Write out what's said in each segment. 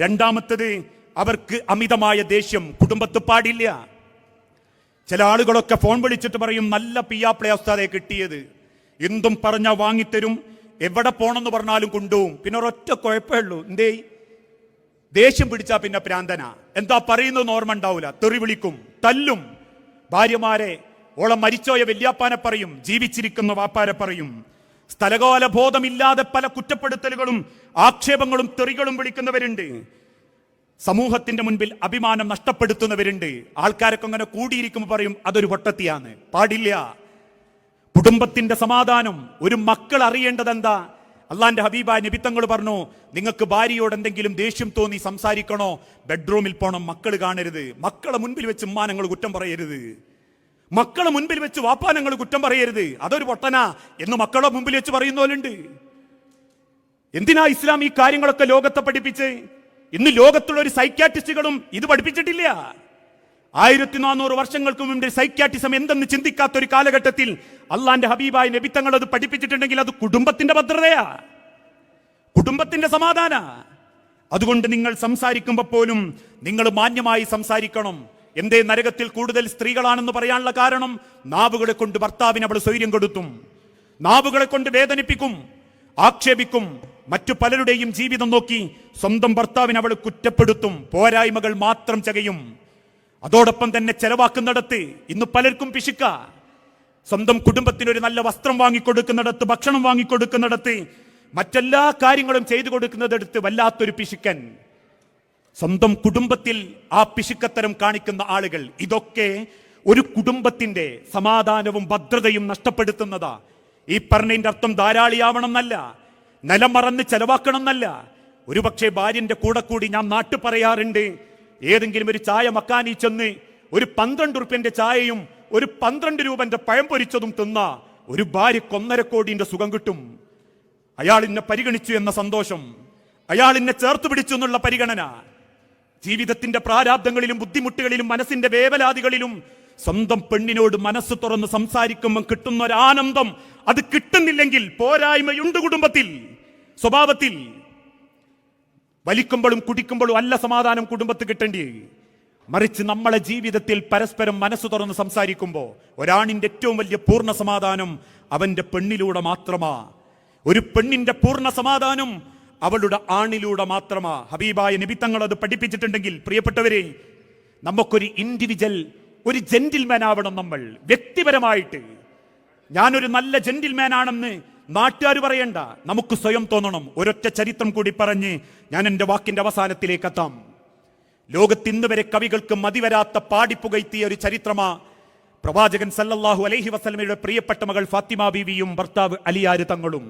രണ്ടാമത്തത് അവർക്ക് അമിതമായ ദേഷ്യം കുടുംബത്ത് പാടില്ല. ചില ആളുകളൊക്കെ ഫോൺ വിളിച്ചിട്ട് പറയും നല്ല പിയാപ്ലേ അവസ്ഥാതെ കിട്ടിയത്. എന്തും പറഞ്ഞാൽ വാങ്ങിത്തരും. എവിടെ പോണെന്ന് പറഞ്ഞാലും കൊണ്ടുപോകും. പിന്നെ ഒരൊറ്റ കുഴപ്പമേ ഉള്ളൂ. എന്തേ? ദേഷ്യം പിടിച്ചാൽ പിന്നെ പ്രാന്തന. എന്താ പറയുന്നത് ഓർമ്മ ഉണ്ടാവില്ല തെറി വിളിക്കും തല്ലും. ഭാര്യമാരെ ഓളം മരിച്ചോയ വല്യാപ്പാനെ പറയും ജീവിച്ചിരിക്കുന്ന വാപ്പാരെ പറയും. സ്ഥലകാല ബോധമില്ലാതെ പല കുറ്റപ്പെടുത്തലുകളും ആക്ഷേപങ്ങളും തെറികളും വിളിക്കുന്നവരുണ്ട്. സമൂഹത്തിന്റെ മുൻപിൽ അഭിമാനം നഷ്ടപ്പെടുത്തുന്നവരുണ്ട്. ആൾക്കാരൊക്കെ അങ്ങനെ കൂടിയിരിക്കുമ്പോൾ പറയും അതൊരു പൊട്ടത്തിയാണ്. പാടില്ല. കുടുംബത്തിന്റെ സമാധാനം ഒരു മക്കൾ അറിയേണ്ടത് എന്താ അള്ളാന്റെ ഹബീബ നിബിത്തങ്ങൾ പറഞ്ഞു നിങ്ങൾക്ക് ഭാര്യയോട് എന്തെങ്കിലും ദേഷ്യം തോന്നി സംസാരിക്കണോ? ബെഡ്റൂമിൽ പോണം മക്കൾ കാണരുത്. മക്കളെ മുൻപിൽ വെച്ച് ഉമ്മാനങ്ങൾ കുറ്റം പറയരുത്. മക്കളെ മുൻപിൽ വെച്ച് വാപ്പാനങ്ങൾ കുറ്റം പറയരുത്. അതൊരു പൊട്ടനാ എന്ന് മക്കളെ മുമ്പിൽ വെച്ച് പറയുന്നവരുണ്ട് എന്തിനാ ഇസ്ലാം ഈ കാര്യങ്ങളൊക്കെ ലോകത്തെ പഠിപ്പിച്ച്? ഇന്ന് ലോകത്തുള്ള ഒരു സൈക്യാട്രിസ്റ്റുകളും ഇത് പഠിപ്പിച്ചിട്ടില്ല. ആയിരത്തി നാനൂറ് വർഷങ്ങൾക്ക് മുമ്പ് സൈക്യാറ്റിസം എന്തെന്ന് ചിന്തിക്കാത്ത ഒരു കാലഘട്ടത്തിൽ അള്ളാന്റെ ഹബീബായ നബിത്തങ്ങൾ അത് പഠിപ്പിച്ചിട്ടുണ്ടെങ്കിൽ അത് കുടുംബത്തിന്റെ ഭദ്രതയാ. കുടുംബത്തിന്റെ സമാധാന. അതുകൊണ്ട് നിങ്ങൾ സംസാരിക്കുമ്പോൾ പോലും നിങ്ങൾ മാന്യമായി സംസാരിക്കണം. എന്തേ നരകത്തിൽ കൂടുതൽ സ്ത്രീകളാണെന്ന് പറയാനുള്ള കാരണം? നാവുകളെ കൊണ്ട് ഭർത്താവിന് അവൾ സ്വൈര്യം കൊടുത്തും. നാവുകളെ കൊണ്ട് വേദനിപ്പിക്കും ആക്ഷേപിക്കും. മറ്റു പലരുടെയും ജീവിതം നോക്കി സ്വന്തം ഭർത്താവിനെ അവൾ കുറ്റപ്പെടുത്തും പോരായ്മകൾ മാത്രം ചകയും. അതോടൊപ്പം തന്നെ ചെലവാക്കുന്നിടത്ത് ഇന്ന് പലർക്കും പിശുക്ക. സ്വന്തം കുടുംബത്തിന് ഒരു നല്ല വസ്ത്രം വാങ്ങിക്കൊടുക്കുന്നിടത്ത് ഭക്ഷണം വാങ്ങിക്കൊടുക്കുന്നിടത്ത് മറ്റെല്ലാ കാര്യങ്ങളും ചെയ്തു കൊടുക്കുന്നതെടുത്ത് വല്ലാത്തൊരു പിശുക്കൻ. സ്വന്തം കുടുംബത്തിൽ ആ പിശുക്കത്തരം കാണിക്കുന്ന ആളുകൾ ഇതൊക്കെ ഒരു കുടുംബത്തിന്റെ സമാധാനവും ഭദ്രതയും നഷ്ടപ്പെടുത്തുന്നതാ. ഈ പറഞ്ഞതിന്റെ അർത്ഥം ധാരാളിയാവണം എന്നല്ല നിലം മറന്ന് ചെലവാക്കണം എന്നല്ല ഒരുപക്ഷെ ഭാര്യന്റെ കൂടെ കൂടി ഞാൻ നാട്ടു പറയാറുണ്ട് ഏതെങ്കിലും ഒരു ചായ മക്കാനി ചെന്ന് ഒരു പന്ത്രണ്ട് റുപ്യന്റെ ചായയും ഒരു പന്ത്രണ്ട് രൂപന്റെ പഴം പൊരിച്ചതും തിന്ന ഒരു ഭാര്യ ഒന്നര കോടിന്റെ സുഖം കിട്ടും. അയാൾ എന്നെ പരിഗണിച്ചു എന്ന സന്തോഷം അയാൾ എന്നെ ചേർത്ത് പിടിച്ചു എന്നുള്ള പരിഗണന ജീവിതത്തിന്റെ പ്രാരാബ്ദങ്ങളിലും ബുദ്ധിമുട്ടുകളിലും മനസ്സിന്റെ വേവലാതികളിലും സ്വന്തം പെണ്ണിനോട് മനസ്സ് തുറന്ന് സംസാരിക്കുമ്പോൾ കിട്ടുന്ന ഒരു ആനന്ദം അത് കിട്ടുന്നില്ലെങ്കിൽ പോരായ്മയുണ്ട് കുടുംബത്തിൽ സ്വഭാവത്തിൽ. വലിക്കുമ്പോഴും കുടിക്കുമ്പോഴും അല്ല സമാധാനം കുടുംബത്ത് കിട്ടേണ്ടി. മറിച്ച് നമ്മളെ ജീവിതത്തിൽ പരസ്പരം മനസ്സ് തുറന്ന് സംസാരിക്കുമ്പോൾ ഒരാണിന്റെ ഏറ്റവും വലിയ പൂർണ സമാധാനം അവന്റെ പെണ്ണിലൂടെ മാത്രമാ. ഒരു പെണ്ണിന്റെ പൂർണ സമാധാനം അവളുടെ ആണിലൂടെ മാത്രമാ ഹബീബായ നിബിത്തങ്ങൾ അത് പഠിപ്പിച്ചിട്ടുണ്ടെങ്കിൽ പ്രിയപ്പെട്ടവരെ നമുക്കൊരു ഇൻഡിവിജ്വൽ ഒരു ജെന്റിൽമാൻ ആവണം നമ്മൾ വ്യക്തിപരമായിട്ട്. ഞാനൊരു നല്ല ജെന്റിൽമാൻ ആണെന്ന് നാട്ടുകാർ പറയണ്ട നമുക്ക് സ്വയം തോന്നണം. ഒരൊറ്റ ചരിത്രം കൂടി പറഞ്ഞ് ഞാൻ എന്റെ വാക്കിന്റെ അവസാനത്തിലേക്ക് എത്താം ലോകത്ത് ഇന്ന് വരെ കവികൾക്ക് മതിവരാത്ത പാടിപ്പുകയത്തിയ ഒരു ചരിത്രമാ പ്രവാചകൻ സല്ലല്ലാഹു അലൈഹി വസല്ലമയുടെ പ്രിയപ്പെട്ട മകൾ ഫാത്തിമ ബീവിയും ഭർത്താവ് അലിയാര് തങ്ങളും.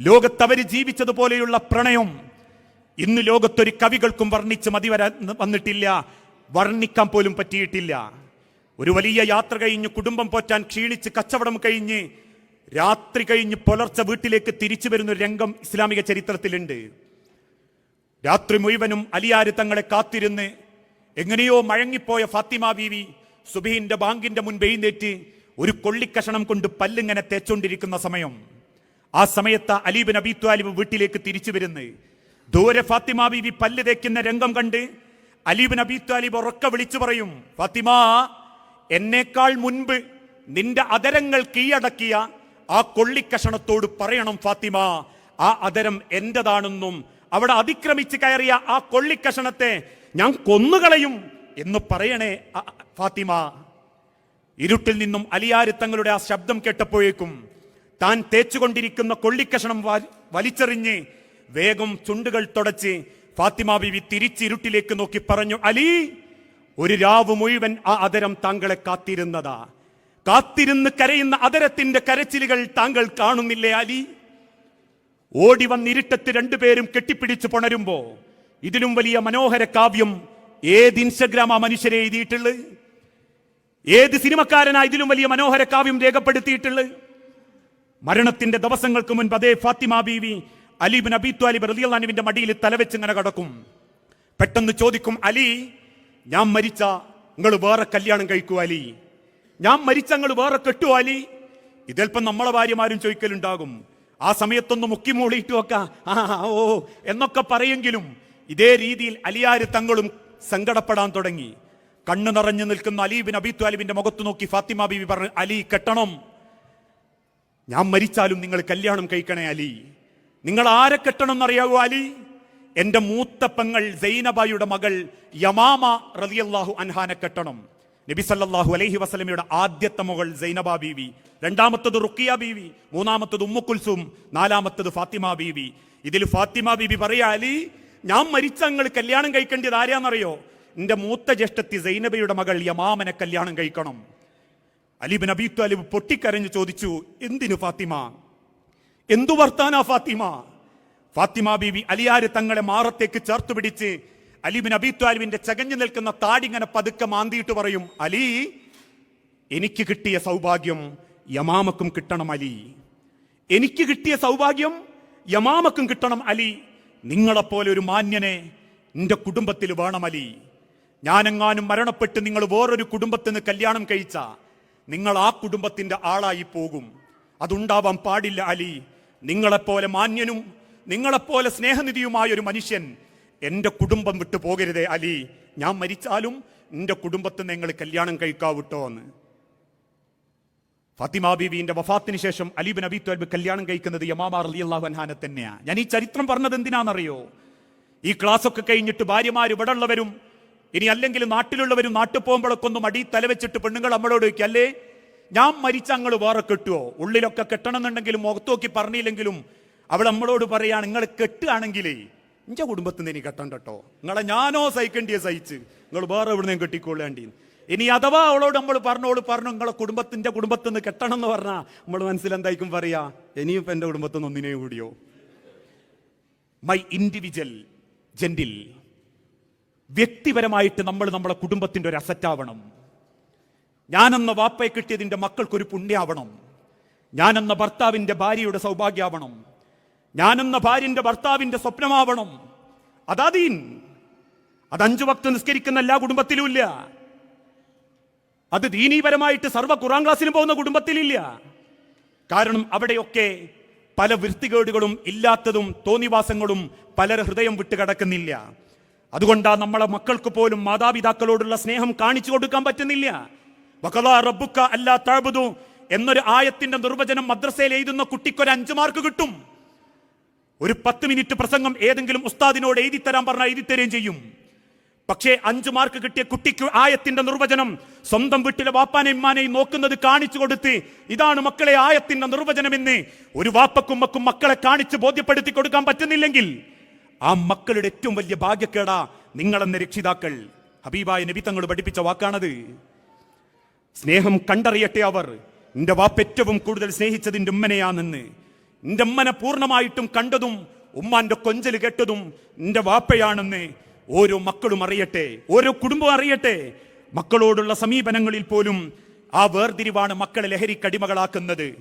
ലോകത്ത് അവർ ജീവിച്ചതുപോലെയുള്ള പ്രണയം ഇന്ന് ലോകത്തൊരു കവികൾക്കും വർണിച്ച് മതി വരാൻ വന്നിട്ടില്ല. വർണിക്കാൻ പോലും പറ്റിയിട്ടില്ല. ഒരു വലിയ യാത്ര കഴിഞ്ഞ് കുടുംബം പോറ്റാൻ ക്ഷീണിച്ച് കച്ചവടം കഴിഞ്ഞ് രാത്രി കഴിഞ്ഞ് പുലർച്ചെ വീട്ടിലേക്ക് തിരിച്ചു വരുന്ന ഒരു രംഗം ഇസ്ലാമിക ചരിത്രത്തിലുണ്ട്. രാത്രി മുഴുവനും അലിയാര് തങ്ങളെ കാത്തിരുന്ന് എങ്ങനെയോ മഴങ്ങിപ്പോയ ഫാത്തിമ ബീവി സുബീന്റെ ബാങ്കിന്റെ മുൻപ് എഴുന്നേറ്റ് ഒരു കൊള്ളിക്കഷണം കൊണ്ട് പല്ലിങ്ങനെ തേച്ചോണ്ടിരിക്കുന്ന സമയം. ആ സമയത്ത് അലീബ് നബി ത്വാലിബ് വീട്ടിലേക്ക് തിരിച്ചു വരുന്നത് ദൂരെ ഫാത്തിമ ബീവി പല്ല് തേക്കുന്ന രംഗം കണ്ട് അലീബ് നബി ത്വാലിബ് ഉറക്കെ വിളിച്ചു പറയും ഫാത്തിമ എന്നേക്കാൾ മുൻപ് നിന്റെ അതരങ്ങൾ കീഴടക്കിയ ആ കൊള്ളിക്കഷണത്തോട് പറയണം ഫാത്തിമ. ആ അതരം എന്റേതാണെന്നും അവിടെ അതിക്രമിച്ച് കയറിയ ആ കൊള്ളിക്കഷണത്തെ ഞാൻ കൊന്നുകളയും എന്ന് പറയണേ ഫാത്തിമ. ഇരുട്ടിൽ നിന്നും അലിയാരി തങ്ങളുടെ ആ ശബ്ദം കേട്ടപ്പോഴേക്കും താൻ തേച്ചുകൊണ്ടിരിക്കുന്ന കൊള്ളിക്കഷണം വലിച്ചെറിഞ്ഞ് വേഗം ചുണ്ടുകൾ തുടച്ച് ഫാത്തിമ ബിവി തിരിച്ചിരുട്ടിലേക്ക് നോക്കി പറഞ്ഞു അലി ഒരു രാവ് മുഴുവൻ ആ അതരം താങ്കളെ കാത്തിരുന്നതാ. കാത്തിരുന്ന് കരയുന്ന അതരത്തിന്റെ കരച്ചിലുകൾ താങ്കൾ കാണുന്നില്ലേ അലി? ഓടി വന്നിരുട്ടത്ത് രണ്ടുപേരും കെട്ടിപ്പിടിച്ച് പുണരുമ്പോ ഇതിലും വലിയ മനോഹര കാവ്യം ഏത് ഇൻസ്റ്റഗ്രാം ആ മനുഷ്യരെ എഴുതിയിട്ടുള്ളത്? ഏത് സിനിമക്കാരനാ ഇതിലും വലിയ മനോഹര കാവ്യം രേഖപ്പെടുത്തിയിട്ടുള്ളത്? മരണത്തിന്റെ ദിവസങ്ങൾക്ക് മുൻപ് അതേ ഫാത്തിമ ബീവി അലീബിൻ അബി ത്വാലിബ് റലിയുള്ളാനുവിന്റെ മടിയിൽ തലവെച്ച് ഇങ്ങനെ കടക്കും. പെട്ടെന്ന് ചോദിക്കും അലി ഞാൻ മരിച്ച നിങ്ങൾ വേറെ കല്യാണം കഴിക്കൂ അലി? ഞാൻ മരിച്ച നിങ്ങൾ വേറെ കെട്ടു അലി? ഇതിൽപ്പം നമ്മളെ ഭാര്യമാരും ചോദിക്കലുണ്ടാകും ആ സമയത്തൊന്ന് മുക്കി മൂളിയിട്ട് വെക്ക ആ ഓ എന്നൊക്കെ പറയെങ്കിലും ഇതേ രീതിയിൽ അലിയാര് തങ്ങളും സങ്കടപ്പെടാൻ തുടങ്ങി. കണ്ണു നിറഞ്ഞു നിൽക്കുന്ന അലീബിൻ അബി ത്വാലിബിന്റെ മുഖത്ത് നോക്കി ഫാത്തിമ ബീവി പറഞ്ഞു അലി കെട്ടണം. ഞാൻ മരിച്ചാലും നിങ്ങൾ കല്യാണം കഴിക്കണേ അലി. നിങ്ങൾ ആരെ കെട്ടണം എന്നറിയാവോ അലി? എന്റെ മൂത്ത പെങ്ങൾ സൈനബായുടെ മകൾ യമാമ റളിയല്ലാഹു അൻഹാനെ കെട്ടണം. നബി സല്ലാഹു അലൈഹി വസ്ലമിയുടെ ആദ്യത്തെ മകൾ സൈനബ ബീവി. രണ്ടാമത്തത് റുക്കിയ ബീവി. മൂന്നാമത്തത് ഉമ്മുക്കുൽസും നാലാമത്തത് ഫാത്തിമ ബീവി. ഇതിൽ ഫാത്തിമ ബീവി പറയാ അലി ഞാൻ മരിച്ച നിങ്ങൾ കല്യാണം കഴിക്കേണ്ടത് ആരാന്നറിയോ? എന്റെ മൂത്ത ജ്യേഷ്ഠത്തി സൈനബയുടെ മകൾ യമാമനെ കല്യാണം കഴിക്കണം. അലിബിൻ അബീത്തു താലിബ് പൊട്ടിക്കരഞ്ഞു ചോദിച്ചു എന്തിനു ഫാത്തിമ? എന്തു വർത്താനാ ഫാത്തിമ? ഫാത്തിമ ബീവി അലിയാര് തങ്ങളെ മാറത്തേക്ക് ചേർത്ത് പിടിച്ച് അലിബിൻ അബീത്തു താലിബിന്റെ ചകഞ്ഞു നിൽക്കുന്ന താടിങ്ങനെ പതുക്കെ മാന്തിയിട്ട് പറയും അലി എനിക്ക് കിട്ടിയ സൗഭാഗ്യം യമാമക്കും കിട്ടണം അലി. എനിക്ക് കിട്ടിയ സൗഭാഗ്യം യമാമക്കും കിട്ടണം അലി. നിങ്ങളെപ്പോലെ ഒരു മാന്യനെ നിന്റെ കുടുംബത്തിൽ വേണം അലി. ഞാനെങ്ങാനും മരണപ്പെട്ട് നിങ്ങൾ വേറൊരു കുടുംബത്തിൽ നിന്ന് കല്യാണം കഴിച്ച നിങ്ങൾ ആ കുടുംബത്തിന്റെ ആളായി പോകും. അതുണ്ടാവാൻ പാടില്ല അലി. നിങ്ങളെപ്പോലെ മാന്യനും നിങ്ങളെപ്പോലെ സ്നേഹനിധിയുമായ ഒരു മനുഷ്യൻ എന്റെ കുടുംബം വിട്ടു പോകരുതേ അലി. ഞാൻ മരിച്ചാലും എന്റെ കുടുംബത്തിൽ നിങ്ങൾ കല്യാണം കഴിക്കാവിട്ടോ എന്ന്. ഫാത്തിമ ബീവിന്റെ വഫാത്തിന് ശേഷം അലീബിൻ അബി തോൽബ് കല്യാണം കഴിക്കുന്നത് യമാമാർ അലി അള്ളാഹു അൻഹാനെ തന്നെയാണ്. ഞാൻ ഈ ചരിത്രം പറഞ്ഞത് എന്തിനാണെന്നറിയോ? ഈ ക്ലാസ് ഒക്കെ കഴിഞ്ഞിട്ട് ഭാര്യമാർ ഇവിടെ ഉള്ളവരും ഇനി അല്ലെങ്കിൽ നാട്ടിലുള്ളവരും നാട്ടിൽ പോകുമ്പോഴൊക്കെ ഒന്നും അടി തലവെച്ചിട്ട് പെണ്ണുങ്ങൾ നമ്മളോട് ചോദിക്കും അല്ലേ ഞാൻ മരിച്ച അങ്ങൾ വേറെ കെട്ടുവോ? ഉള്ളിലൊക്കെ കെട്ടണമെന്നുണ്ടെങ്കിലും മുഖത്ത് നോക്കി പറഞ്ഞില്ലെങ്കിലും അവൾ നമ്മളോട് പറയാണ് നിങ്ങൾ കെട്ടുകയാണെങ്കിലേ എന്റെ കുടുംബത്തിൽ നിന്ന് ഇനി കെട്ടണ്ട കേട്ടോ നിങ്ങളെ ഞാനോ സഹിക്കേണ്ടിയ സഹിച്ച് നിങ്ങൾ വേറെ എവിടുന്നേം കെട്ടിക്കൊള്ളേണ്ടി. ഇനി അഥവാ അവളോട് നമ്മൾ പറഞ്ഞോട് പറഞ്ഞു നിങ്ങളെ കുടുംബത്തിന്റെ കുടുംബത്തിൽ നിന്ന് കെട്ടണം എന്ന് പറഞ്ഞാൽ നമ്മൾ മനസ്സിലെന്തായിരിക്കും പറയാ? ഇനിയും ഇപ്പം എന്റെ കുടുംബത്തിൽ നിന്ന് ഒന്നിനെയും കൂടിയോ? മൈ ഇൻഡിവിജ്വൽ ജെന്റിൽ വ്യക്തിപരമായിട്ട് നമ്മൾ നമ്മളെ കുടുംബത്തിന്റെ ഒരു അസറ്റാവണം ഞാനെന്ന വാപ്പയെ കിട്ടിയതിന്റെ മക്കൾക്കൊരു പുണ്യാവണം. ഞാനെന്ന ഭർത്താവിന്റെ ഭാര്യയുടെ സൗഭാഗ്യാവണം. ഞാനെന്ന ഭാര്യന്റെ ഭർത്താവിന്റെ സ്വപ്നമാവണം. അതാദീൻ അത് അഞ്ചു വക്ത് നിസ്കരിക്കുന്ന എല്ലാ കുടുംബത്തിലും ഇല്ല. അത് ദീനീപരമായിട്ട് സർവ ഖുറാൻ ക്ലാസ്സിലും പോകുന്ന കുടുംബത്തിലില്ല കാരണം അവിടെയൊക്കെ പല വൃത്തികേടുകളും ഇല്ലാത്തതും തോന്നിവാസങ്ങളും പലർ ഹൃദയം വിട്ട് കിടക്കുന്നില്ല അതുകൊണ്ടാ നമ്മളെ മക്കൾക്ക് പോലും മാതാപിതാക്കളോടുള്ള സ്നേഹം കാണിച്ചു കൊടുക്കാൻ പറ്റുന്നില്ല. വക്കലാ റബ്ബുക്ക അല്ലാ തഅബുദു എന്നൊരു ആയത്തിന്റെ നിർവചനം മദ്രസയിൽ എഴുതുന്ന കുട്ടിക്കൊരു അഞ്ചു മാർക്ക് കിട്ടും. ഒരു പത്ത് മിനിറ്റ് പ്രസംഗം ഏതെങ്കിലും ഉസ്താദിനോട് എഴുതി തരാൻ പറഞ്ഞാൽ എഴുതി തരുകയും ചെയ്യും. പക്ഷേ അഞ്ചു മാർക്ക് കിട്ടിയ കുട്ടിക്ക് ആയത്തിന്റെ നിർവചനം സ്വന്തം വീട്ടിലെ വാപ്പാനെയും ഇമ്മാനെയും നോക്കുന്നത് കാണിച്ചു കൊടുത്ത് ഇതാണ് മക്കളെ ആയത്തിന്റെ നിർവചനമെന്ന് ഒരു വാപ്പക്കും മക്കും മക്കളെ കാണിച്ച് ബോധ്യപ്പെടുത്തി കൊടുക്കാൻ പറ്റുന്നില്ലെങ്കിൽ ആ മക്കളുടെ ഏറ്റവും വലിയ ഭാഗ്യക്കേടാ നിങ്ങളെന്ന രക്ഷിതാക്കൾ. ഹബീബായ നബി തങ്ങൾ പഠിപ്പിച്ച വാക്കാണത്. സ്നേഹം കണ്ടറിയട്ടെ അവർ. എന്റെ വാപ്പ ഏറ്റവും കൂടുതൽ സ്നേഹിച്ചതിന്റെ ഉമ്മനെയാണെന്ന്. എന്റെ ഉമ്മനെ പൂർണമായിട്ടും കണ്ടതും ഉമ്മാന്റെ കൊഞ്ചൽ കേട്ടതും എന്റെ വാപ്പയാണെന്ന് ഓരോ മക്കളും അറിയട്ടെ ഓരോ കുടുംബവും അറിയട്ടെ. മക്കളോടുള്ള സമീപനങ്ങളിൽ പോലും ആ വേർതിരിവാണ് മക്കളെ ലഹരിക്കടിമകളാക്കുന്നത്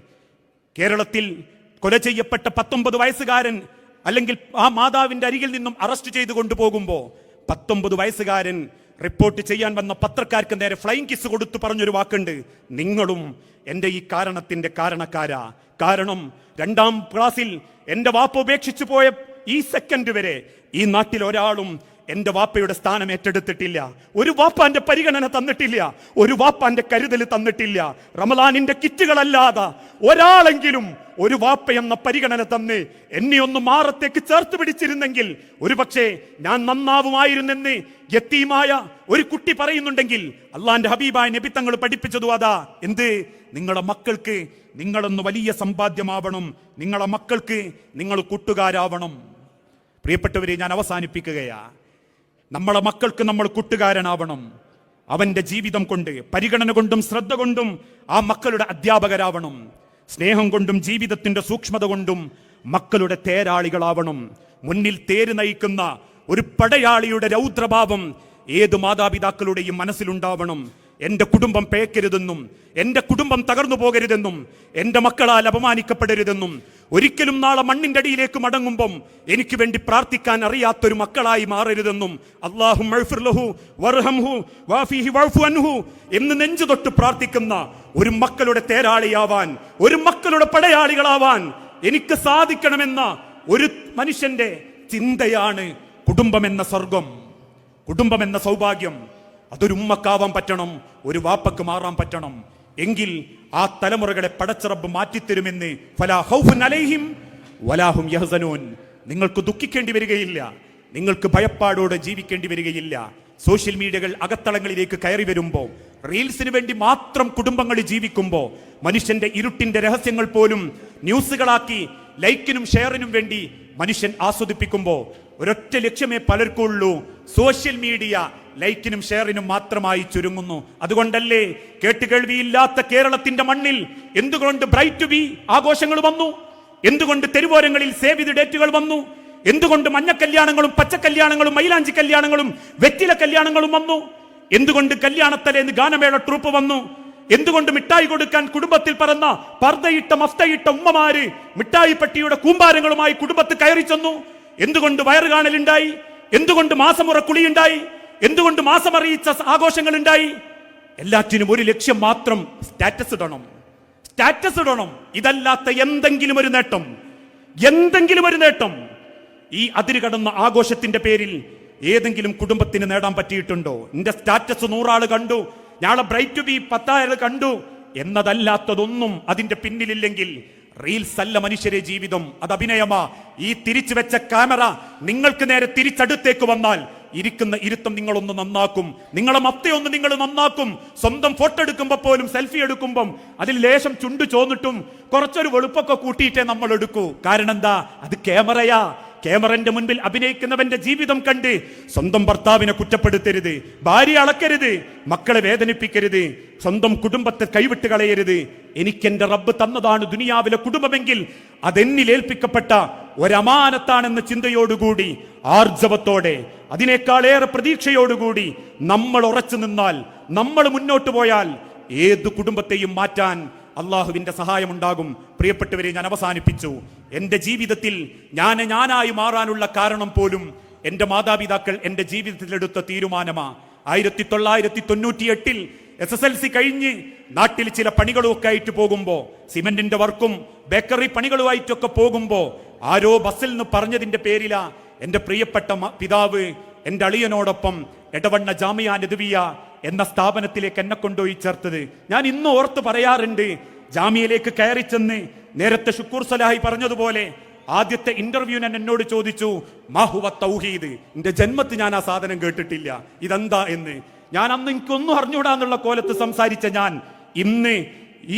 കേരളത്തിൽ കൊല ചെയ്യപ്പെട്ട പത്തൊമ്പത് വയസ്സുകാരൻ അല്ലെങ്കിൽ ആ മാതാവിന്റെ അരികിൽ നിന്നും അറസ്റ്റ് ചെയ്ത് കൊണ്ടുപോകുമ്പോൾ പത്തൊമ്പത് വയസ്സുകാരൻ റിപ്പോർട്ട് ചെയ്യാൻ വന്ന പത്രക്കാർക്ക് നേരെ ഫ്ലൈങ് കിസ് കൊടുത്തു പറഞ്ഞൊരു വാക്കുണ്ട്. നിങ്ങളും എന്റെ ഈ കാരണത്തിന്റെ കാരണക്കാരാ. കാരണം രണ്ടാം ക്ലാസ്സിൽ എന്റെ വാപ്പ ഉപേക്ഷിച്ചു പോയ ഈ സെക്കൻഡ് വരെ ഈ നാട്ടിൽ ഒരാളും എന്റെ വാപ്പയുടെ സ്ഥാനം ഏറ്റെടുത്തിട്ടില്ല. ഒരു വാപ്പാന്റെ പരിഗണന തന്നിട്ടില്ല. ഒരു വാപ്പാന്റെ കരുതൽ തന്നിട്ടില്ല. റമലാനിന്റെ കിറ്റുകളല്ലാതെ ഒരാളെങ്കിലും ഒരു വാപ്പ എന്ന പരിഗണന തന്ന് എന്നെ ഒന്ന് മാറത്തേക്ക് ചേർത്ത് പിടിച്ചിരുന്നെങ്കിൽ ഒരുപക്ഷെ ഞാൻ നന്നാവുമായിരുന്നെന്ന് യത്തീമായ ഒരു കുട്ടി പറയുന്നുണ്ടെങ്കിൽ അള്ളാന്റെ ഹബീബായ നബി തങ്ങൾ പഠിപ്പിച്ചതു അതാ. എന്ത്? നിങ്ങളുടെ മക്കൾക്ക് നിങ്ങളൊന്ന് വലിയ സമ്പാദ്യമാവണം. നിങ്ങളുടെ മക്കൾക്ക് നിങ്ങൾ കൂട്ടുകാരാവണം. പ്രിയപ്പെട്ടവരെ ഞാൻ അവസാനിപ്പിക്കുകയാ. നമ്മളെ മക്കൾക്ക് നമ്മൾ കൂട്ടുകാരനാവണം. അവന്റെ ജീവിതം കൊണ്ട് പരിഗണന കൊണ്ടും ശ്രദ്ധ കൊണ്ടും ആ മക്കളുടെ അധ്യാപകരാവണം. സ്നേഹം കൊണ്ടും ജീവിതത്തിന്റെ സൂക്ഷ്മത കൊണ്ടും മക്കളുടെ തേരാളികളാവണം. മുന്നിൽ തേര് നയിക്കുന്ന ഒരു പടയാളിയുടെ രൗദ്രഭാവം ഏത് മാതാപിതാക്കളുടെയും മനസ്സിലുണ്ടാവണം. എന്റെ കുടുംബം പേക്കരുതെന്നും എന്റെ കുടുംബം തകർന്നു പോകരുതെന്നും എന്റെ മക്കളാൽ അപമാനിക്കപ്പെടരുതെന്നും ഒരിക്കലും നാളെ മണ്ണിന്റെ അടിയിലേക്ക് മടങ്ങുമ്പം എനിക്ക് വേണ്ടി പ്രാർത്ഥിക്കാൻ അറിയാത്തൊരു മക്കളായി മാറരുതെന്നും അള്ളാഹും എന്ന് നെഞ്ചു തൊട്ട് പ്രാർത്ഥിക്കുന്ന ഒരു മക്കളുടെ തേരാളിയാവാൻ ഒരു മക്കളുടെ പടയാളികളാവാൻ എനിക്ക് സാധിക്കണമെന്ന ഒരു മനുഷ്യന്റെ ചിന്തയാണ് കുടുംബമെന്ന സ്വർഗം. കുടുംബമെന്ന സൗഭാഗ്യം. അതൊരു ഉമ്മക്കാവാൻ പറ്റണം ഒരു വാപ്പക്ക് മാറാൻ പറ്റണം. എങ്കിൽ ആ തലമുറകളെ പടച്ചിറബ് മാറ്റിത്തരുമെന്ന് അലൈഹിം വലാഹും നിങ്ങൾക്ക് ദുഃഖിക്കേണ്ടി വരികയില്ല. നിങ്ങൾക്ക് ഭയപ്പാടോടെ ജീവിക്കേണ്ടി വരികയില്ല. സോഷ്യൽ മീഡിയകൾ അകത്തളങ്ങളിലേക്ക് കയറി വരുമ്പോൾ റീൽസിന് വേണ്ടി മാത്രം കുടുംബങ്ങൾ ജീവിക്കുമ്പോൾ മനുഷ്യന്റെ ഇരുട്ടിന്റെ രഹസ്യങ്ങൾ പോലും ന്യൂസുകളാക്കി ലൈക്കിനും ഷെയറിനും വേണ്ടി മനുഷ്യൻ ആസ്വദിപ്പിക്കുമ്പോൾ ഒരൊറ്റ ലക്ഷ്യമേ പലർക്കുള്ളൂ. സോഷ്യൽ മീഡിയ ലൈക്കിനും ഷെയറിനും മാത്രമായി ചുരുങ്ങുന്നു. അതുകൊണ്ടല്ലേ കേട്ടുകേൾവിയില്ലാത്ത കേരളത്തിന്റെ മണ്ണിൽ എന്തുകൊണ്ട് ബ്രൈറ്റ് ടു ബി ആഘോഷങ്ങൾ വന്നു? എന്തുകൊണ്ട് തെരുവോരങ്ങളിൽ സേവ് ഡേറ്റുകൾ വന്നു? എന്തുകൊണ്ട് മഞ്ഞ കല്യാണങ്ങളും പച്ച മൈലാഞ്ചി കല്യാണങ്ങളും വെറ്റില കല്യാണങ്ങളും വന്നു? എന്തുകൊണ്ട് കല്യാണത്തലേന്ന് ഗാനമേള ട്രൂപ്പ് വന്നു? എന്തുകൊണ്ട് മിഠായി കൊടുക്കാൻ കുടുംബത്തിൽ പറന്ന പർദ്ദയിട്ട മഫ്തയിട്ട ഉമ്മമാര് മിഠായി പെട്ടിയുടെ കൂമ്പാരങ്ങളുമായി കുടുംബത്തിൽ കയറി ചെന്നു? എന്തുകൊണ്ട് വയറുകാണലുണ്ടായി? എന്തുകൊണ്ട് മാസമുറ കുളിയുണ്ടായി എന്തുകൊണ്ട് മാസം അറിയിച്ച ആഘോഷങ്ങൾ ഉണ്ടായി എല്ലാറ്റിനും ഒരു ലക്ഷ്യം മാത്രം സ്റ്റാറ്റസ് ഇടണം. സ്റ്റാറ്റസ് ഇടണം. ഇതല്ലാത്ത എന്തെങ്കിലും ഒരു നേട്ടം. എന്തെങ്കിലും ഒരു നേട്ടം. ഈ അതിര് കടന്ന ആഘോഷത്തിന്റെ പേരിൽ ഏതെങ്കിലും കുടുംബത്തിന് നേടാൻ പറ്റിയിട്ടുണ്ടോ? എന്റെ സ്റ്റാറ്റസ് നൂറാൾ കണ്ടു. ഞാളെ ബ്രൈറ്റ് ബി പത്തായാൾ കണ്ടു. എന്നതല്ലാത്തതൊന്നും അതിന്റെ പിന്നിലില്ലെങ്കിൽ റീൽസ് അല്ല മനുഷ്യരെ ജീവിതം. അത് അഭിനയമാ. ഈ തിരിച്ചു വെച്ച ക്യാമറ നിങ്ങൾക്ക് നേരെ തിരിച്ചടുത്തേക്ക് വന്നാൽ ഇരിക്കുന്ന ഇരുത്തം നിങ്ങളൊന്ന് നന്നാക്കും. നിങ്ങളെ മത്തയൊന്ന് നിങ്ങൾ നന്നാക്കും. സ്വന്തം ഫോട്ടോ എടുക്കുമ്പോൾ പോലും സെൽഫി എടുക്കുമ്പം അതിൽ ലേശം ചുണ്ടു ചോന്നിട്ടും കുറച്ചൊരു വെളുപ്പൊക്കെ കൂട്ടിയിട്ടേ നമ്മൾ എടുക്കൂ. കാരണം എന്താ? അത് ക്യാമറയാ ക്യാമറന്റെ മുൻപിൽ അഭിനയിക്കുന്നവന്റെ ജീവിതം കണ്ട് സ്വന്തം ഭർത്താവിനെ കുറ്റപ്പെടുത്തരുത് ഭാര്യ അളക്കരുത് മക്കളെ വേദനിപ്പിക്കരുത് സ്വന്തം കുടുംബത്തെ കൈവിട്ട് കളയരുത്. എനിക്കെന്റെ റബ്ബ് തന്നതാണ് ദുനിയാവിലെ കുടുംബമെങ്കിൽ അതെന്നിൽ ഏൽപ്പിക്കപ്പെട്ട ഒരമാനത്താണെന്ന ചിന്തയോടുകൂടി ആർജവത്തോടെ അതിനേക്കാളേറെ പ്രതീക്ഷയോടുകൂടി നമ്മൾ ഉറച്ചു നിന്നാൽ നമ്മൾ മുന്നോട്ട് പോയാൽ ഏത് കുടുംബത്തെയും മാറ്റാൻ അള്ളാഹുവിന്റെ സഹായമുണ്ടാകും. പ്രിയപ്പെട്ടവരെ ഞാൻ അവസാനിപ്പിച്ചു. എന്റെ ജീവിതത്തിൽ ഞാൻ ഞാനായി മാറാനുള്ള കാരണം പോലും എന്റെ മാതാപിതാക്കൾ എന്റെ ജീവിതത്തിലെടുത്ത തീരുമാനമാ. ആയിരത്തി തൊള്ളായിരത്തി തൊണ്ണൂറ്റി എട്ടിൽ എസ് എസ് എൽ സി കഴിഞ്ഞ് നാട്ടിൽ ചില പണികളുമൊക്കെ ആയിട്ട് പോകുമ്പോൾ സിമെന്റിന്റെ വർക്കും ബേക്കറി പണികളുമായിട്ടൊക്കെ പോകുമ്പോൾ ആരോ ബസ്സിൽ നിന്ന് പറഞ്ഞതിന്റെ പേരിലാ എന്റെ പ്രിയപ്പെട്ട പിതാവ് എന്റെ അളിയനോടൊപ്പം എടവണ്ണ ജാമിയ നദുവിയ എന്ന സ്ഥാപനത്തിലേക്ക് എന്നെ കൊണ്ടുപോയി ചേർത്തത്. ഞാൻ ഇന്നും ഓർത്ത് പറയാറുണ്ട് ജാമ്യയിലേക്ക് കയറി ചെന്ന് നേരത്തെ ഷുക്കൂർ സലാഹി പറഞ്ഞതുപോലെ ആദ്യത്തെ ഇന്റർവ്യൂ ഞാൻ എന്നോട് ചോദിച്ചു മാഹുവ തൗഹീദ്? എന്റെ ജന്മത്ത് ഞാൻ ആ സാധനം കേട്ടിട്ടില്ല. ഇതെന്താ എന്ന്? ഞാൻ അന്ന് എനിക്കൊന്നും അറിഞ്ഞൂടാന്നുള്ള കോലത്ത് സംസാരിച്ച ഞാൻ ഇന്ന്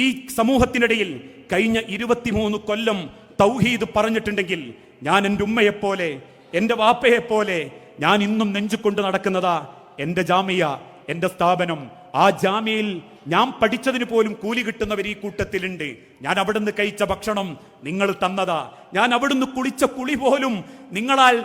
ഈ സമൂഹത്തിനിടയിൽ കഴിഞ്ഞ ഇരുപത്തിമൂന്ന് കൊല്ലം തൗഹീദ് പറഞ്ഞിട്ടുണ്ടെങ്കിൽ ഞാൻ എന്റെ ഉമ്മയെപ്പോലെ എന്റെ വാപ്പയെപ്പോലെ ഞാൻ ഇന്നും നെഞ്ചുകൊണ്ട് നടക്കുന്നതാ. എന്റെ ജാമിയ എന്റെ സ്ഥാപനം ആ ജാമ്യയിൽ ഞാൻ പഠിച്ചതിന് പോലും കൂലി കിട്ടുന്നവർ ഈ കൂട്ടത്തിലുണ്ട്. ഞാൻ അവിടുന്ന് കഴിച്ച ഭക്ഷണം നിങ്ങൾ തന്നതാ. ഞാൻ അവിടുന്ന് കുളിച്ച കുളി പോലും നിങ്ങളാൽ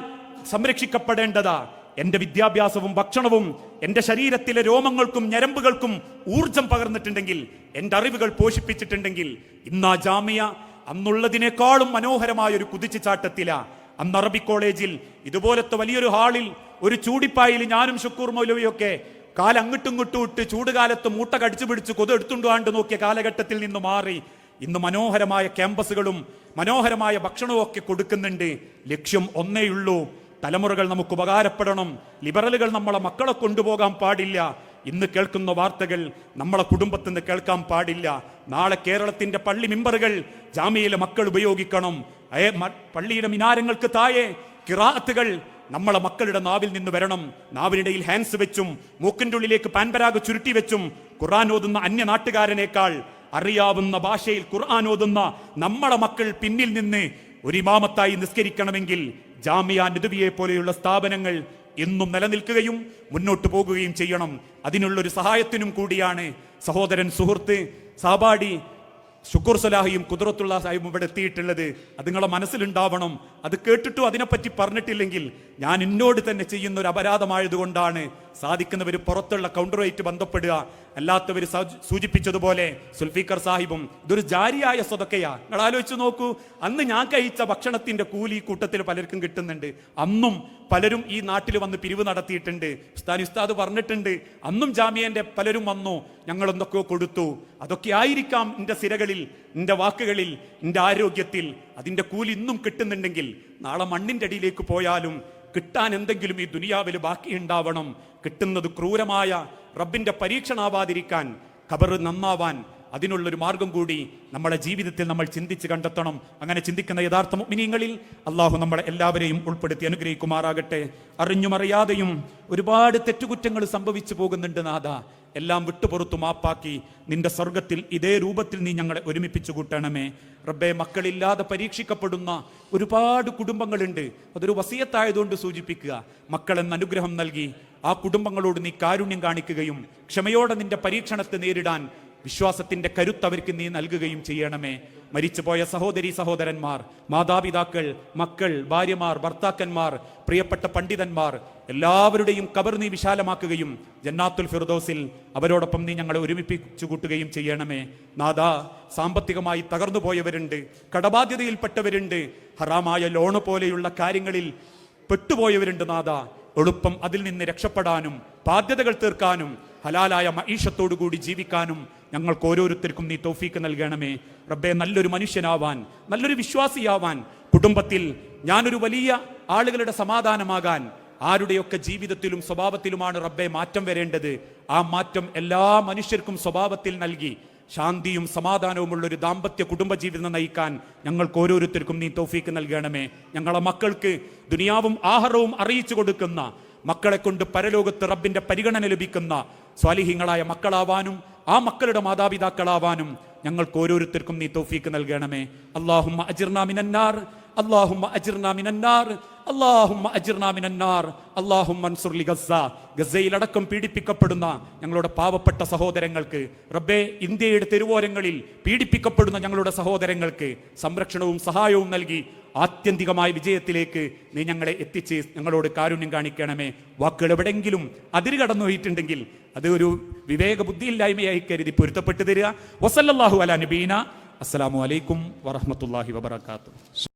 സംരക്ഷിക്കപ്പെടേണ്ടതാ. എന്റെ വിദ്യാഭ്യാസവും ഭക്ഷണവും എന്റെ ശരീരത്തിലെ രോമങ്ങൾക്കും ഞരമ്പുകൾക്കും ഊർജം പകർന്നിട്ടുണ്ടെങ്കിൽ എന്റെ അറിവുകൾ പോഷിപ്പിച്ചിട്ടുണ്ടെങ്കിൽ ഇന്ന് ആ ജാമ്യ അന്നുള്ളതിനേക്കാളും മനോഹരമായ ഒരു കുതിച്ചുചാട്ടത്തില. അന്ന് അറബി കോളേജിൽ ഇതുപോലത്തെ വലിയൊരു ഹാളിൽ ഒരു ചൂടിപ്പായിൽ ഞാനും ഷുക്കൂർ മൗലവിയൊക്കെ കാൽ അങ്ങോട്ടും ഇങ്ങോട്ടും ഇട്ട് ചൂടുകാലത്ത് മൂട്ട കടിച്ചു പിടിച്ച് കൊതു എടുത്തുണ്ടാണ്ട് നോക്കിയ കാലഘട്ടത്തിൽ നിന്ന് മാറി. ഇന്ന് മനോഹരമായ ക്യാമ്പസുകളും മനോഹരമായ ഭക്ഷണവും ഒക്കെ കൊടുക്കുന്നുണ്ട്. ലക്ഷ്യം ഒന്നേയുള്ളൂ തലമുറകൾ നമുക്ക് ഉപകാരപ്പെടണം. ലിബറലുകൾ നമ്മളെ മക്കളെ കൊണ്ടുപോകാൻ പാടില്ല. ഇന്ന് കേൾക്കുന്ന വാർത്തകൾ നമ്മളെ കുടുംബത്തിൽ നിന്ന് കേൾക്കാൻ പാടില്ല. നാളെ കേരളത്തിന്റെ പള്ളി മെമ്പറുകൾ ജാമ്യയിലെ മക്കൾ ഉപയോഗിക്കണം. പള്ളിയുടെ മിനാരങ്ങൾക്ക് താഴെ കിറാത്തുകൾ നമ്മളെ മക്കളുടെ നാവിൽ നിന്ന് വരണം. നാവിനിടയിൽ ഹാൻസ് വെച്ചും മൂക്കിന്റെ ഉള്ളിലേക്ക് പാൻപരാഗ് ചുരുട്ടി വെച്ചും ഖുർആൻ ഓതുന്ന അന്യ നാട്ടുകാരനേക്കാൾ അറിയാവുന്ന ഭാഷയിൽ ഖുർആൻ ഓതുന്ന നമ്മളെ മക്കൾ പിന്നിൽ നിന്ന് ഒരു ഇമാമത്തായി നിസ്കരിക്കണമെങ്കിൽ ജാമിയ നദുവിയെ പോലെയുള്ള സ്ഥാപനങ്ങൾ എന്നും നിലനിൽക്കുകയും മുന്നോട്ട് പോകുകയും ചെയ്യണം. അതിനുള്ളൊരു സഹായത്തിനും കൂടിയാണ് സഹോദരൻ സുഹൃത്ത് സാബാടി ഷുക്കൂർ സലാഹിയും കുതിരത്തുള്ള സാഹിബും ഇവിടെ എത്തിയിട്ടുള്ളത് അത് നിങ്ങളെ മനസ്സിലുണ്ടാവണം. അത് കേട്ടിട്ടും അതിനെപ്പറ്റി പറഞ്ഞിട്ടില്ലെങ്കിൽ ഞാൻ എന്നോട് തന്നെ ചെയ്യുന്ന ഒരു അപരാധമായതുകൊണ്ടാണ് സാധിക്കുന്നവർ പുറത്തുള്ള കൗണ്ടറുമായിട്ട് ബന്ധപ്പെടുക. അല്ലാത്തവർ സൂചിപ്പിച്ചതുപോലെ സുൽഫിക്കർ സാഹിബും ഇതൊരു ജാരിയായ സ്വതക്കയാ. നിങ്ങൾ ആലോചിച്ച് നോക്കൂ. അന്ന് ഞാൻ കഴിച്ച ഭക്ഷണത്തിന്റെ കൂലി കൂട്ടത്തിൽ പലർക്കും കിട്ടുന്നുണ്ട്. അന്നും പലരും ഈ നാട്ടിൽ വന്ന് പിരിവ് നടത്തിയിട്ടുണ്ട്. ഉസ്താൻ ഉസ്താദ് പറഞ്ഞിട്ടുണ്ട്. അന്നും ജാമ്യന്റെ പലരും വന്നു. ഞങ്ങൾ എന്തൊക്കെയോ കൊടുത്തു. അതൊക്കെ ആയിരിക്കാം എന്റെ സിരകളിൽ എന്റെ വാക്കുകളിൽ എന്റെ ആരോഗ്യത്തിൽ. അതിന്റെ കൂലി ഇന്നും കിട്ടുന്നുണ്ടെങ്കിൽ നാളെ മണ്ണിന്റെ അടിയിലേക്ക് പോയാലും കിട്ടാൻ എന്തെങ്കിലും ഈ ദുനിയാവിൽ ബാക്കിയുണ്ടാവണം. കിട്ടുന്നത് ക്രൂരമായ റബ്ബിന്റെ പരീക്ഷണാവാതിരിക്കാൻ ഖബർ നന്നാവാൻ അതിനുള്ളൊരു മാർഗം കൂടി നമ്മുടെ ജീവിതത്തിൽ നമ്മൾ ചിന്തിച്ച് കണ്ടെത്തണം. അങ്ങനെ ചിന്തിക്കുന്ന യഥാർത്ഥ മുഗ്മിനീങ്ങളിൽ അള്ളാഹു നമ്മളെ എല്ലാവരെയും ഉൾപ്പെടുത്തി അനുഗ്രഹിക്കുമാറാകട്ടെ. അറിഞ്ഞുമറിയാതെയും ഒരുപാട് തെറ്റുകുറ്റങ്ങൾ സംഭവിച്ചു പോകുന്നുണ്ട് നാഥ. എല്ലാം വിട്ടുപുറത്തു മാപ്പാക്കി നിന്റെ സ്വർഗത്തിൽ ഇതേ രൂപത്തിൽ നീ ഞങ്ങളെ ഒരുമിപ്പിച്ചു കൂട്ടണമേ. റബ്ബെ മക്കളില്ലാതെ പരീക്ഷിക്കപ്പെടുന്ന ഒരുപാട് കുടുംബങ്ങളുണ്ട്. അതൊരു വസീയത്തായതുകൊണ്ട് സൂചിപ്പിക്കുക. മക്കളെന്ന് അനുഗ്രഹം നൽകി ആ കുടുംബങ്ങളോട് നീ കാരുണ്യം കാണിക്കുകയും ക്ഷമയോടെ നിന്റെ പരീക്ഷണത്തെ നേരിടാൻ വിശ്വാസത്തിന്റെ കരുത്ത് അവർക്ക് നീ നൽകുകയും ചെയ്യണമേ. മരിച്ചുപോയ സഹോദരി സഹോദരന്മാർ മാതാപിതാക്കൾ മക്കൾ ഭാര്യമാർ ഭർത്താക്കന്മാർ പ്രിയപ്പെട്ട പണ്ഡിതന്മാർ എല്ലാവരുടെയും കബർ നീ വിശാലമാക്കുകയും ജന്നാത്തുൽ ഫിർദോസിൽ അവരോടൊപ്പം നീ ഞങ്ങളെ ഒരുമിപ്പിച്ചു കൂട്ടുകയും ചെയ്യണമേ. നാദാ സാമ്പത്തികമായി തകർന്നു പോയവരുണ്ട് കടബാധ്യതയിൽപ്പെട്ടവരുണ്ട് ഹറാമായ ലോണ് പോലെയുള്ള കാര്യങ്ങളിൽ പെട്ടുപോയവരുണ്ട് നാദാ. എളുപ്പം അതിൽ നിന്ന് രക്ഷപ്പെടാനും ബാധ്യതകൾ തീർക്കാനും ഹലാലായ മീഷത്തോടു കൂടി ജീവിക്കാനും ഞങ്ങൾക്ക് ഓരോരുത്തർക്കും നീ തൗഫീക്ക് നൽകണമേ. റബ്ബെ നല്ലൊരു മനുഷ്യനാവാൻ നല്ലൊരു വിശ്വാസിയാവാൻ കുടുംബത്തിൽ ഞാനൊരു വലിയ ആളുകളുടെ സമാധാനമാകാൻ ആരുടെയൊക്കെ ജീവിതത്തിലും സ്വഭാവത്തിലുമാണ് റബ്ബെ മാറ്റം വരേണ്ടത്. ആ മാറ്റം എല്ലാ മനുഷ്യർക്കും സ്വഭാവത്തിൽ നൽകി ശാന്തിയും സമാധാനവുമുള്ള ഒരു ദാമ്പത്യ കുടുംബ ജീവിതം നയിക്കാൻ ഞങ്ങൾക്ക് ഓരോരുത്തർക്കും നീ തോഫീക്ക് നൽകണമേ. ഞങ്ങളെ മക്കൾക്ക് ദുനിയാവും ആഹാരവും അറിയിച്ചു കൊടുക്കുന്ന മക്കളെ കൊണ്ട് പരലോകത്ത് റബ്ബിന്റെ പരിഗണന ലഭിക്കുന്ന സ്വാലിഹ്യങ്ങളായ മക്കളാവാനും ആ മക്കളുടെ മാതാപിതാക്കളാവാനും ഞങ്ങൾക്ക് ഓരോരുത്തർക്കും നീ തൗഫീക്ക് നൽകണമേ. അള്ളാഹുമ്മ അജിർനാമിനാർ അള്ളാഹുമ്മ അജിർനാമിനാർ അള്ളാഹുമ്മ അജിർനാമിനാർ അള്ളാഹുമ്മ അൻസുർ ലി ഗസ്സ. ഗസയിലടക്കം പീഡിപ്പിക്കപ്പെടുന്ന ഞങ്ങളുടെ പാവപ്പെട്ട സഹോദരങ്ങൾക്ക് റബ്ബെ ഇന്ത്യയുടെ തെരുവോരങ്ങളിൽ പീഡിപ്പിക്കപ്പെടുന്ന ഞങ്ങളുടെ സഹോദരങ്ങൾക്ക് സംരക്ഷണവും സഹായവും നൽകി ആത്യന്തികമായ വിജയത്തിലേക്ക് നീ ഞങ്ങളെ എത്തിച്ച് ഞങ്ങളോട് കാരുണ്യം കാണിക്കണമേ. വാക്കുകൾ എവിടെങ്കിലും അതിര് കടന്നു പോയിട്ടുണ്ടെങ്കിൽ അത് ഒരു വിവേക ബുദ്ധിയില്ലായ്മയായി കരുതി പൊരുത്തപ്പെട്ടു തരിക. വസല്ലാഹു അല നബീന. അസ്സലാമു അലൈക്കും വറഹ്മത്തുള്ളാഹി വബറകാതുഹു.